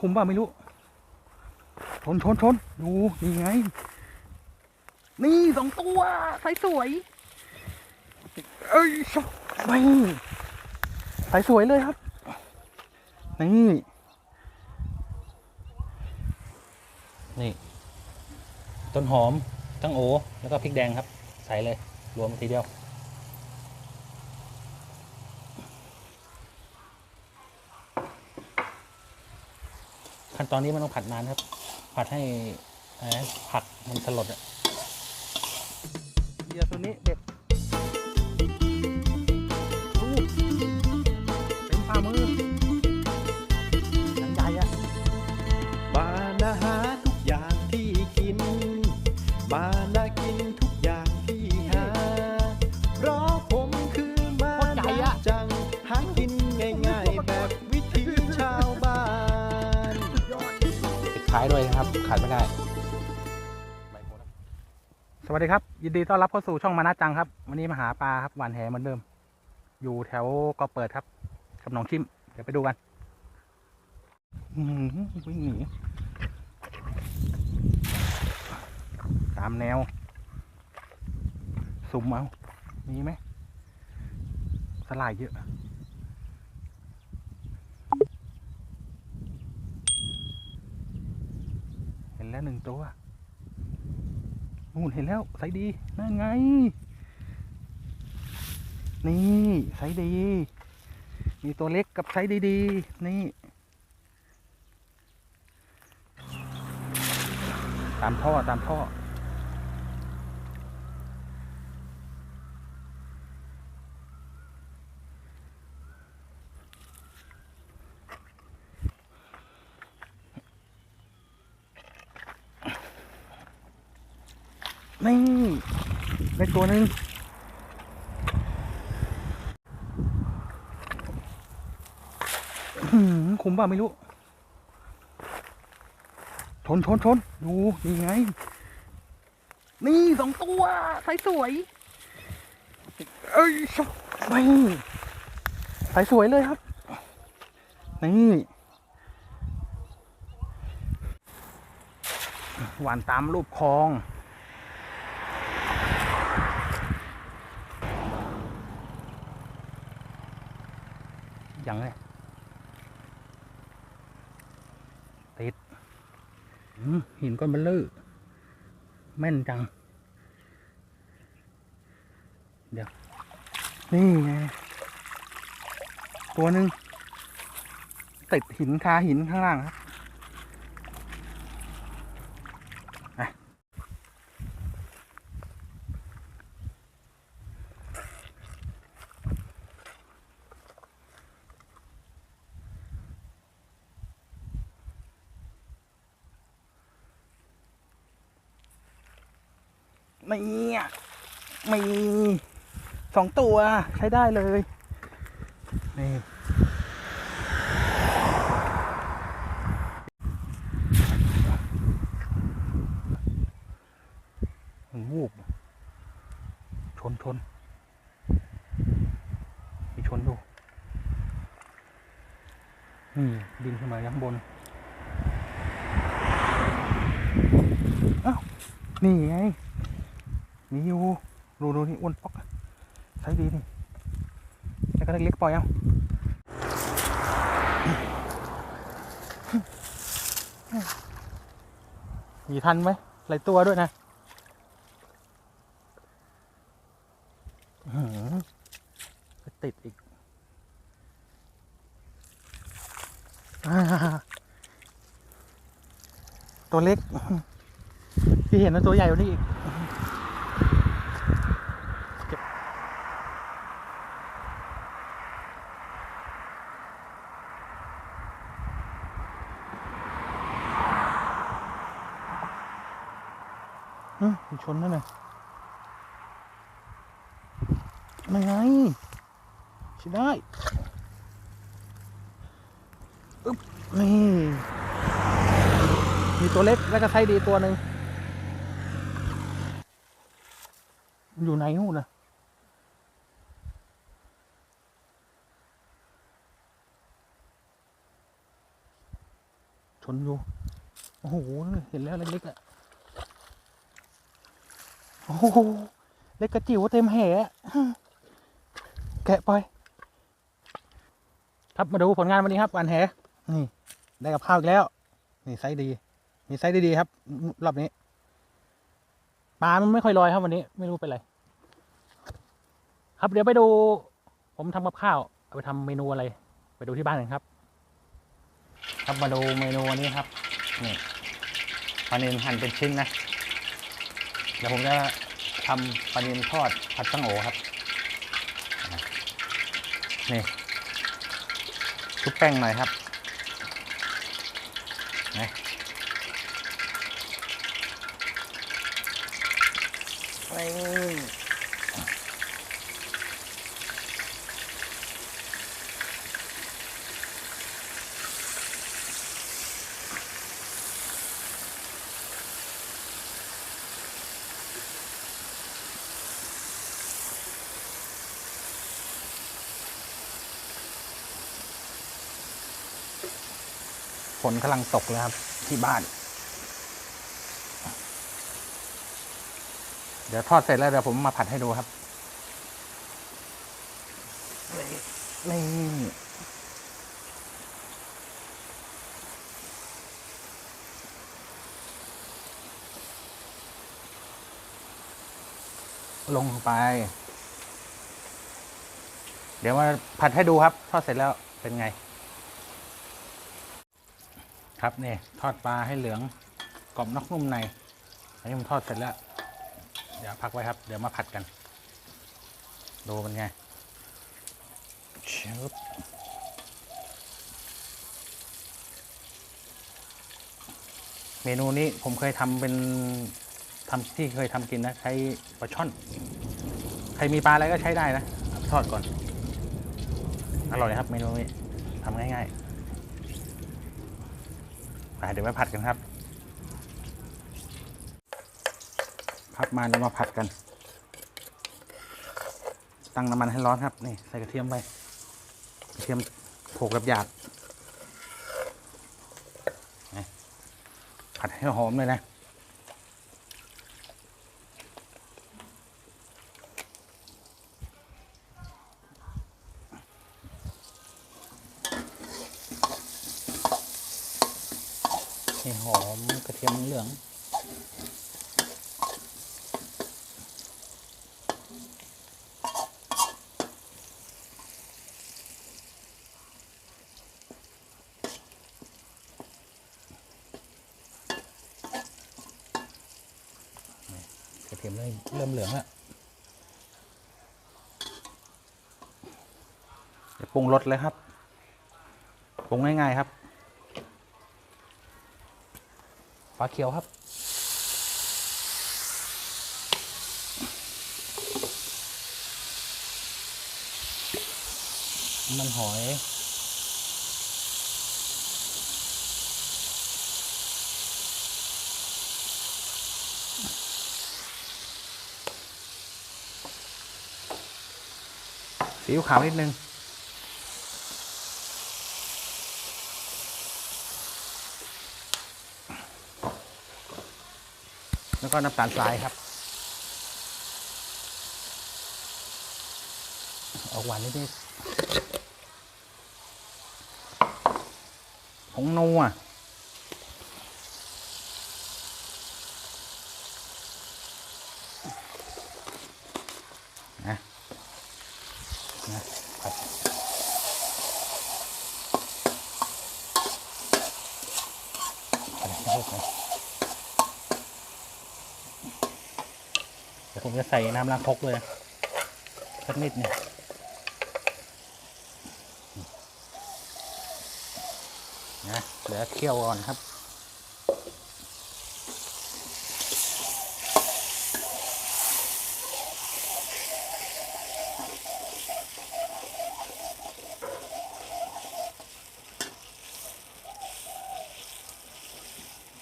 คุ้มป่ะไม่รู้ ชนชนชนดูนี่ไง นี่สองตัวใสสวย เอ้ยชอบไม่ใสสวยเลยครับ นี่ นี่ ต้นหอม ตั้งโอ แล้วก็พริกแดงครับ ใส่เลย รวมทีเดียว ขั้นตอนนี้มันต้องผัดนานครับ ผัดให้ผักมันสลดอะเดี๋ยวตัวนี้เด็ดายด้วยนะครับขาดไม่ได้สวัสดีครับ ยินดีต้อนรับเข้าสู่ช่องมานาจังครับ วันนี้มาหาปลาครับหวานแหเหมือนเดิม อยู่แถวกอเปิดครับกับหนองชิมเดี๋ยวไปดูกันหือวิ่งหนีตามแนว สุ่มเอามีไหมสลายเยอะ ห็นแล้วหนึ่งตัวนู่นเห็นแล้วไซส์ดี นั่นไง นี่ไซส์ดี มีตัวเล็กกับไซส์ดีๆนี่ ตามท่อตามท่อ นี่ได้ ตัวหนึ่งคุ้มป่ะไม่รู้ ชนชนชนดูนี่ไง นี่สองตัวใสสวย เอ้ยชอบไม่ใสสวยเลยครับ นี่หวานตามรูปคลองังเลยติดหินก้อนเบลื้อแม่นจัง เดี๋ยว นี่ไงตัวหนึ่งติดหินคาหินข้างล่างครับ ไม่อะมีสองตัวใช้ได้เลย นี่มันวูบ ชนชนมีชนดูนี่ดินขึ้นมายังบนอ้าวนี่ไง มีอยู่ดูดูนี่อ้วนปอกใช้ดีนี่แล้วก็เล็กๆปล่อยเอามีทันไหมหลายตัวด้วยนะหือไปติดอีกตัวเล็กพี่เห็นว่าตัวใหญ่กว่านี้อีก เอ้ยมีชนนั่นน่ะไม่ไงใช่ได้อึ๊บนี่มีตัวเล็กแล้วก็ไซส์ดีตัวหนึ่งอยู่ไหนนู่นนะนอยู่ โอ้โห เห็นแล้วเล็กๆอะ โอ้โหเล็กกระจิ๋วเต็มแห่อะแกะไปครับมาดูผลงานวันนี้ครับวันแหนี่ ได้กับข้าวอีกแล้ว นี่ไซส์ดี มีไซส์ดีๆครับ รอบนี้ปลามันไม่ค่อยลอยครับวันนี้ ไม่รู้เป็นไร ครับเดี๋ยวไปดู ผมทำกับข้าวเอาไปทำเมนูอะไร ไปดูที่บ้านกันครับ ครับมาดูเมนูวันนี้ครับนี่ปลาเนนหั่นเป็นชิ้นนะ เดี๋ยวผมจะทำปลาเนนทอดผัดตั้งโอครับ นี่ชุบแป้งหน่อยครับนะ ฝนกำลังตกแล้วครับ ที่บ้าน เดี๋ยวทอดเสร็จแล้วเดี๋ยวผมมาผัดให้ดูครับนี่ลงไป เดี๋ยวมาผัดให้ดูครับ ทอดเสร็จแล้วเป็นไง ครับนี่ทอดปลาให้เหลืองกรอบนอกนุ่มในอันนี้ผมทอดเสร็จแล้ว เดี๋ยวพักไว้ครับ เดี๋ยวมาผัดกัน ดูเป็นไงชึบเมนูนี้ผมเคยทำเป็นทำที่เคยทำกินนะ ใช้ปลาช่อน ใครมีปลาอะไรก็ใช้ได้นะทอดก่อน อร่อยครับเมนูนี้ทำง่าย ๆ ไปเดี๋ยวมาผัดกันครับ พับมาเดี๋ยวมาผัดกัน ตั้งน้ำมันให้ร้อนครับ นี่ใส่กระเทียมไปกระเทียมโขลกหยาบผัดให้หอมเลยนะ ให้หอมกระ เหลือง กระเทียมเริ่มเริ่มเหลืองแล้วเดี๋ยวปรุงรสเลยครับ ปรุงง่ายๆครับ ปลาเขียวครับ มันหอยซีอิ๊วขาวนิดนึง แล้วก็น้ำตาลทรายครับ ออกหวานนิดๆผงนัวนะนะผัดผัดให้เข้ากัน เดี๋ยว ผมจะใส่น้ำล้างคกเลยสักนิดหนึงนะเหลือเคี่ยวก่อนครับ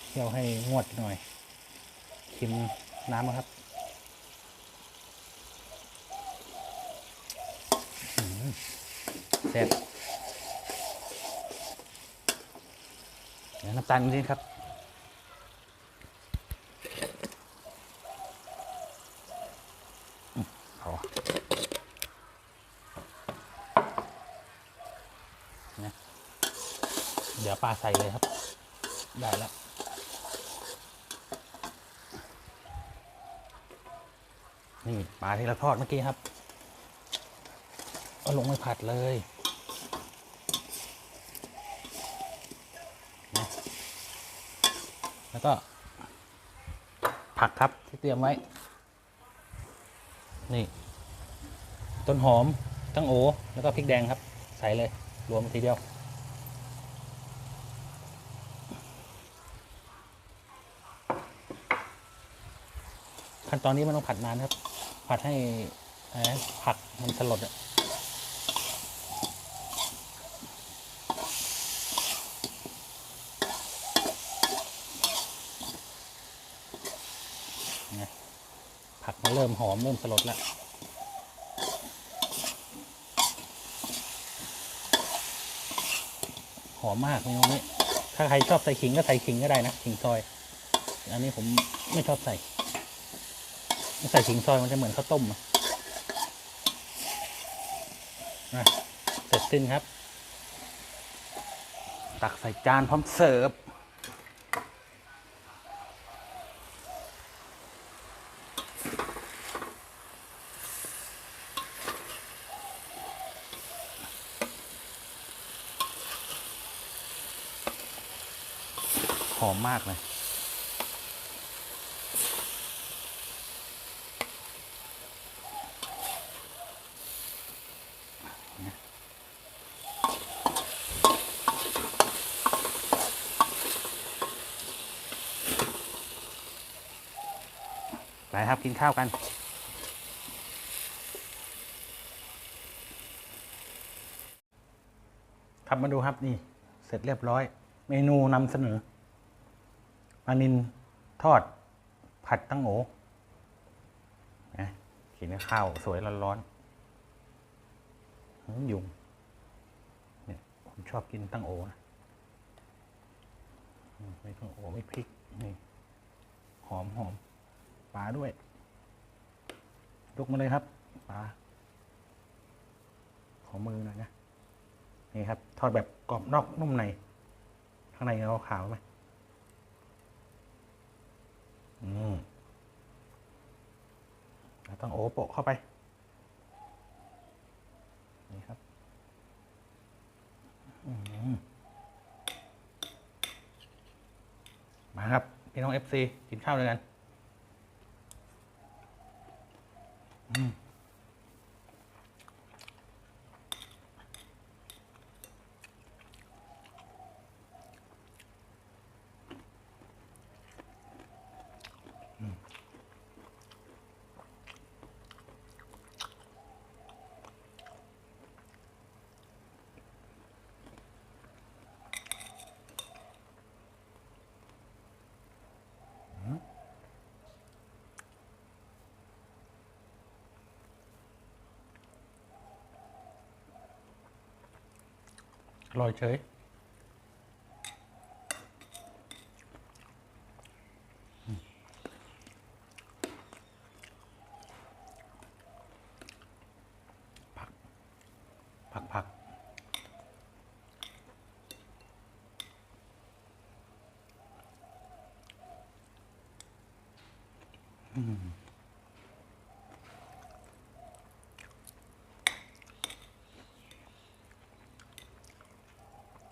เคี่ยวให้งวดหน่อยชิมน้ำนะครับ แซ่บเดี๋ยวน้ำตาลนิดครับอืมพอนะเดี๋ยวปลาใส่เลยครับ ได้แล้วนี่ปลาที่เราทอดเมื่อกี้ครับ เอาลงไปผัดเลยนะ แล้วก็ ผักครับที่เตรียมไว้ นี่ ต้นหอมตั้งโอแล้วก็พริกแดงครับ ใส่เลย รวมทีเดียว ขั้นตอนนี้มันต้องผัดนานครับ ผัดให้ผักมันสลดอะ ผักมันเริ่มหอมเริ่มสลดแล้วหอมมากเมนูนี้ ถ้าใครชอบใส่ขิงก็ใส่ขิงก็ได้นะขิงซอย อันนี้ผมไม่ชอบใส่ใส่ขิงซอยมันจะเหมือนข้าวต้มอะเสร็จสิ้นครับ ตักใส่จานพร้อมเสิร์ฟากเลย ไปครับกินข้าวกันครับมาดูครับนี่ เสร็จเรียบร้อย เมนูนำเสนอ ปลานินทอดผัดตั้งโอนะกินข้าวสวยร้อนๆยุงเนี่ยผมชอบกินตั้งโอนะไม่ตั้งโอไม่พริกนี่หอมหอมปลาด้วยลุกมาเลยครับปลาขอมือหน่อยนะนี่ครับ ทอดแบบกรอบนอกนุ่มใน ข้างในเขาขาวไหม ต้องโอโปะเข้าไป นี่ครับมมาครับ พี่น้องเอฟซีกินข้าวด้วยกัน อ ร่อยเฉย ผัก ผักผักอืม